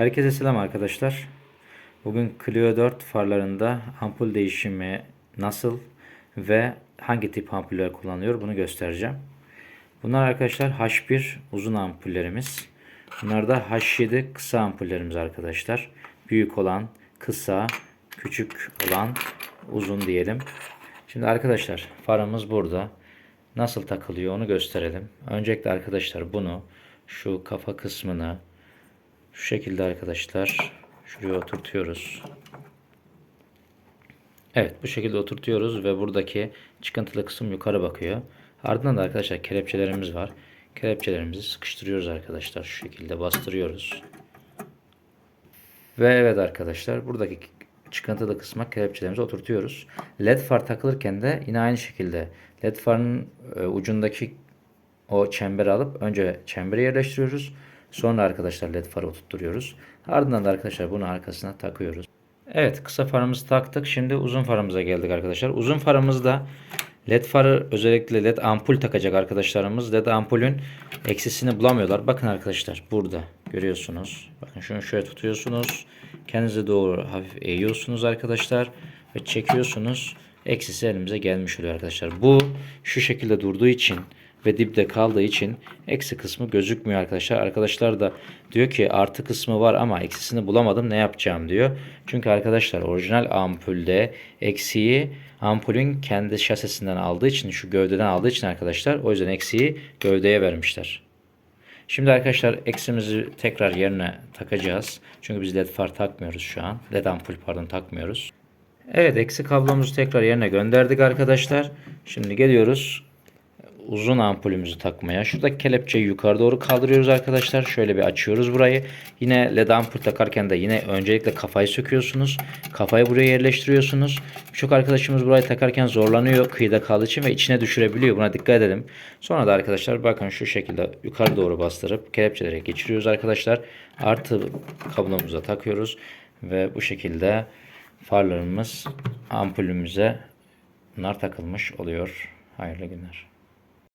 Herkese selam arkadaşlar. Bugün Clio 4 farlarında ampul değişimi nasıl ve hangi tip ampuller kullanılıyor bunu göstereceğim. Bunlar arkadaşlar H1 uzun ampullerimiz. Bunlar da H7 kısa ampullerimiz arkadaşlar. Büyük olan kısa, küçük olan uzun diyelim. Şimdi arkadaşlar farımız burada. Nasıl takılıyor onu gösterelim. Öncelikle arkadaşlar bunu şu kafa kısmını şu şekilde arkadaşlar şuraya oturtuyoruz. Evet bu şekilde oturtuyoruz ve buradaki çıkıntılı kısım yukarı bakıyor. Ardından da arkadaşlar kelepçelerimiz var. Kelepçelerimizi sıkıştırıyoruz arkadaşlar. Şu şekilde bastırıyoruz. Ve evet arkadaşlar buradaki çıkıntılı kısma kelepçelerimizi oturtuyoruz. LED far takılırken de yine aynı şekilde LED farın e, ucundaki o çemberi alıp önce çemberi yerleştiriyoruz. Sonra arkadaşlar led farı oturtturuyoruz. Ardından da arkadaşlar bunu arkasına takıyoruz. Evet kısa farımızı taktık. Şimdi uzun farımıza geldik arkadaşlar. Uzun farımızda led farı özellikle led ampul takacak arkadaşlarımız led ampulün eksisini bulamıyorlar. Bakın arkadaşlar burada görüyorsunuz. Bakın şunu şöyle tutuyorsunuz. Kendinize doğru hafif eğiyorsunuz arkadaşlar. Ve çekiyorsunuz. Eksisi elimize gelmiş oluyor arkadaşlar. Bu şu şekilde durduğu için ve dipte kaldığı için eksi kısmı gözükmüyor arkadaşlar. Arkadaşlar da diyor ki artı kısmı var ama eksisini bulamadım ne yapacağım diyor. Çünkü arkadaşlar orijinal ampulde eksiği ampulün kendi şasisinden aldığı için şu gövdeden aldığı için arkadaşlar o yüzden eksiği gövdeye vermişler. Şimdi arkadaşlar eksimizi tekrar yerine takacağız. Çünkü biz led far takmıyoruz şu an. Led ampul pardon takmıyoruz. Evet eksi kablomuzu tekrar yerine gönderdik arkadaşlar. Şimdi geliyoruz uzun ampulümüzü takmaya. Şurada kelepçeyi yukarı doğru kaldırıyoruz arkadaşlar. Şöyle bir açıyoruz burayı. Yine led ampul takarken de yine öncelikle kafayı söküyorsunuz. Kafayı buraya yerleştiriyorsunuz. Birçok arkadaşımız burayı takarken zorlanıyor kıyıda kaldığı için ve içine düşürebiliyor. Buna dikkat edelim. Sonra da arkadaşlar bakın şu şekilde yukarı doğru bastırıp kelepçelere geçiriyoruz arkadaşlar. Artı kablomuza takıyoruz ve bu şekilde farlarımız ampulümüze bunlar takılmış oluyor. Hayırlı günler.